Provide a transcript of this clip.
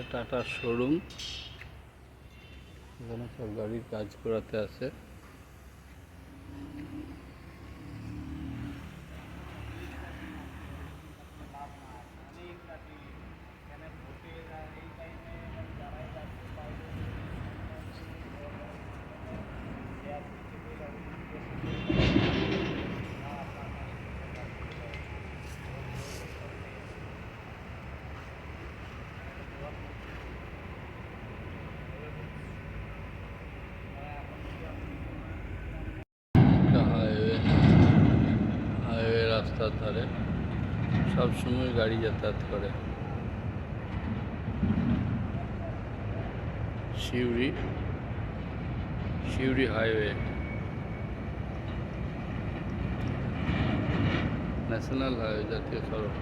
এটা টাটার শোরুম। এখানে সব গাড়ির কাজ করাতে আসে এটা হাইওয়ে হাইওয়ে রাস্তার ধারে সব সময় গাড়ি যাতায়াত করে। Siuri Siuri highway. National highway জাতীয় সড়ক।